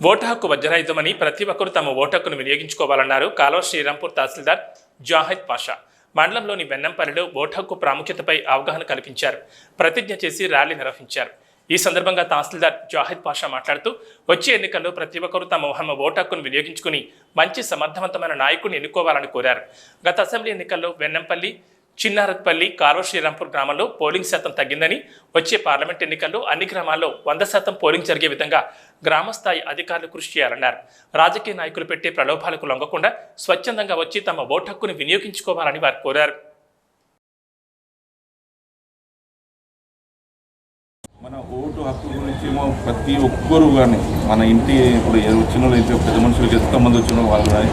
Vote హక్కు వజ్రాయుధమని ప్రతి ఒక్కరూ తమ ఓటు హక్కును వినియోగించుకోవాలన్నారు కాలువ శ్రీరాంపూర్ తహసీల్దార్ జాహిద్ పాషా. మండలంలోని వెన్నంపల్లిలో ఓటు హక్కు ప్రాముఖ్యతపై అవగాహన కల్పించారు. ప్రతిజ్ఞ చేసి ర్యాలీ నిర్వహించారు. ఈ సందర్భంగా తహసీల్దార్ జాహిద్ పాషా మాట్లాడుతూ వచ్చే ఎన్నికల్లో ప్రతి ఒక్కరూ తమ తమ ఓటు హక్కును వినియోగించుకుని మంచి సమర్థవంతమైన నాయకుడిని ఎన్నుకోవాలని కోరారు. గత అసెంబ్లీ ఎన్నికల్లో వెన్నంపల్లి చిన్నారత్పల్లి కార్వ శ్రీరాంపూర్ గ్రామంలో పోలింగ్ శాతం తగ్గిందని వచ్చే పార్లమెంట్ ఎన్నికల్లో అన్ని గ్రామాల్లో వంద శాతం పోలింగ్ జరిగే విధంగా గ్రామస్థాయి అధికారులు కృషి చేయాలన్నారు. రాజకీయ నాయకులు పెట్టే ప్రలోభాలకు లొంగకుండా స్వచ్ఛందంగా వచ్చి తమ ఓటు హక్కును వినియోగించుకోవాలని వారు కోరారు. మన ఓటు హక్కు గురించి ఏమో ప్రతి ఒక్కరు కానీ మన ఇంటి ఇప్పుడు వచ్చిన వాళ్ళు ఇంటి పెద్ద మనుషులకి ఎంతమంది వచ్చిన వాళ్ళు కానీ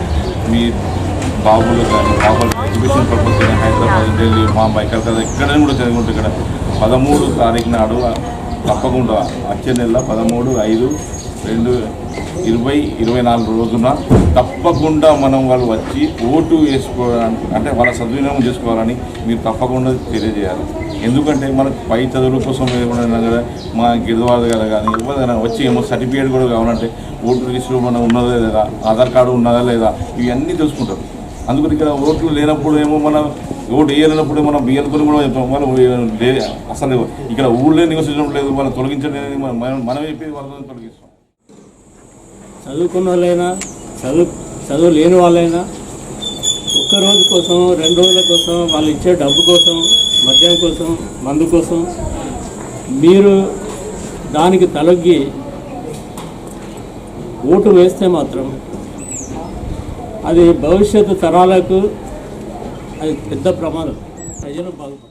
మీ బాబులు కానీ బాబులు ఎడ్యుకేషన్ పర్పస్ కానీ హైదరాబాద్ ఢిల్లీ బాంబాయి కలకత్తా ఎక్కడైనా కూడా చదువుకుంటే ఇక్కడ. పదమూడు తారీఖు నాడు తప్పకుండా వచ్చే నెల పదమూడు ఐదు రెండు ఇరవై ఇరవై నాలుగు రోజున తప్పకుండా మనం వాళ్ళు వచ్చి ఓటు వేసుకోవడానికి అంటే వాళ్ళ సద్వినియోగం చేసుకోవాలని మీరు తప్పకుండా తెలియజేయాలి. ఎందుకంటే మనకు పై చదువుల కోసం ఏమైనా కదా మా గిరిదవాద కదా కానీ ఎవరైనా వచ్చి ఏమో సర్టిఫికేట్ కూడా కావాలంటే ఓటు రిజిస్టర్ మనం ఉన్నదా లేదా ఆధార్ కార్డు ఉన్నదా లేదా ఇవన్నీ తెలుసుకుంటారు. అందుకని ఇక్కడ ఓట్లు లేనప్పుడు ఏమో మనం ఓటు వేయలేనప్పుడు మనం బియ్యాలతో కూడా చెప్తాం. మనం లేదు అసలు ఇక్కడ ఊళ్ళో నివసించడం లేదు మనం తొలగించడం అనేది మనం మనం- చెప్పేది వాళ్ళని తొలగిస్తాం. చదువుకున్న వాళ్ళైనా చదువు చదువు లేని వాళ్ళైనా ఒక్క రోజు కోసం రెండు రోజుల కోసం వాళ్ళు ఇచ్చే డబ్బు కోసం మద్యం కోసం మందు కోసం మీరు దానికి తలొగ్గి ఓటు వేస్తే మాత్రం అది భవిష్యత్తు తరాలకు అది పెద్ద ప్రమాదం. ప్రజలు బాగుపడతారు.